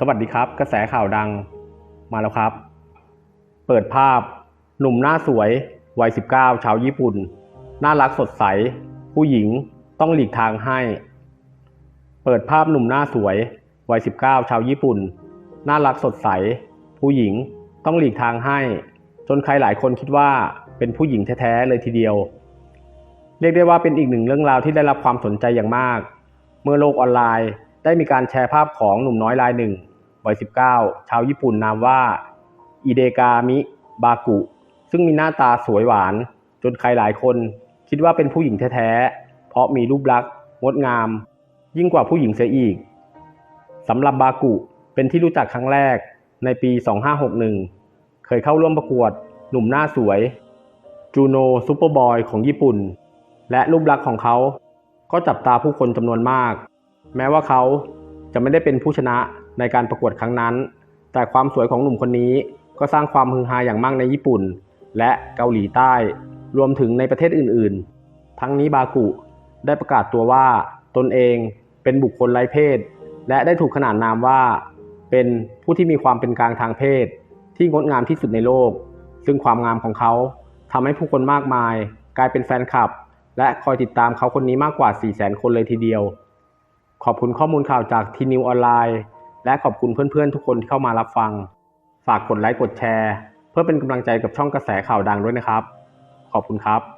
สวัสดีครับ กระแสข่าวดังมาแล้วครับ เปิดภาพ หนุ่มหน้าสวย วัย 19 ชาวญี่ปุ่น น่ารักสดใส ผู้หญิงต้องหลีกทางให้ เปิดภาพหนุ่มหน้าสวย วัย 19 ชาวญี่ปุ่น น่ารักสดใส ผู้หญิงต้องหลีกทางให้ จนใครหลายคนคิดว่าเป็นผู้หญิงแท้ๆเลยทีเดียว เรียกได้ว่าเป็นอีกหนึ่งเรื่องราวที่ได้รับความสนใจอย่างมาก เมื่อโลกออนไลน์ ได้มีการแชร์ภาพของหนุ่มน้อยรายหนึ่งวัย 19 ชาวญี่ปุ่นนามว่าอิเดกามิบากุ ซึ่งมีหน้าตาสวยหวาน จนใครหลายคนคิดว่าเป็นผู้หญิงแท้ๆ เพราะมีรูปลักษณ์งดงาม ยิ่งกว่าผู้หญิงเสียอีกสำหรับบากุเป็นที่รู้จักครั้งแรกในปี 2561 เคยเข้าร่วมประกวดหนุ่มหน้าสวยจูโนซูเปอร์บอยของญี่ปุ่น และรูปลักษณ์ของเขาก็จับตาผู้คนจำนวนมาก แม้ว่าเขาจะไม่ได้เป็นผู้ชนะในการประกวดครั้งนั้น แต่ความสวยของหนุ่มคนนี้ก็สร้างความฮือฮาอย่างมากในญี่ปุ่น และเกาหลีใต้ รวมถึงในประเทศอื่นๆ ทั้งนี้บากุได้ประกาศตัวว่าตนเองเป็นบุคคลไร้เพศ และได้ถูกขนานนามว่า เป็นผู้ที่มีความเป็นกลางทางเพศ ที่งดงามที่สุดในโลก ซึ่งความงามของเขาทำให้ผู้คนมากมาย กลายเป็นแฟนคลับ และคอยติดตามเขาคนนี้มากกว่า 4 0 0 0 0 0 คนเลยทีเดียว ขอบคุณข้อมูลข่าวจากทีนิวออนไลน์และขอบคุณเพื่อนๆ ทุกคนที่เข้ามารับฟัง ฝากกดไลค์กดแชร์ เพื่อเป็นกำลังใจกับช่องกระแสข่าวดังด้วยนะครับ ขอบคุณครับ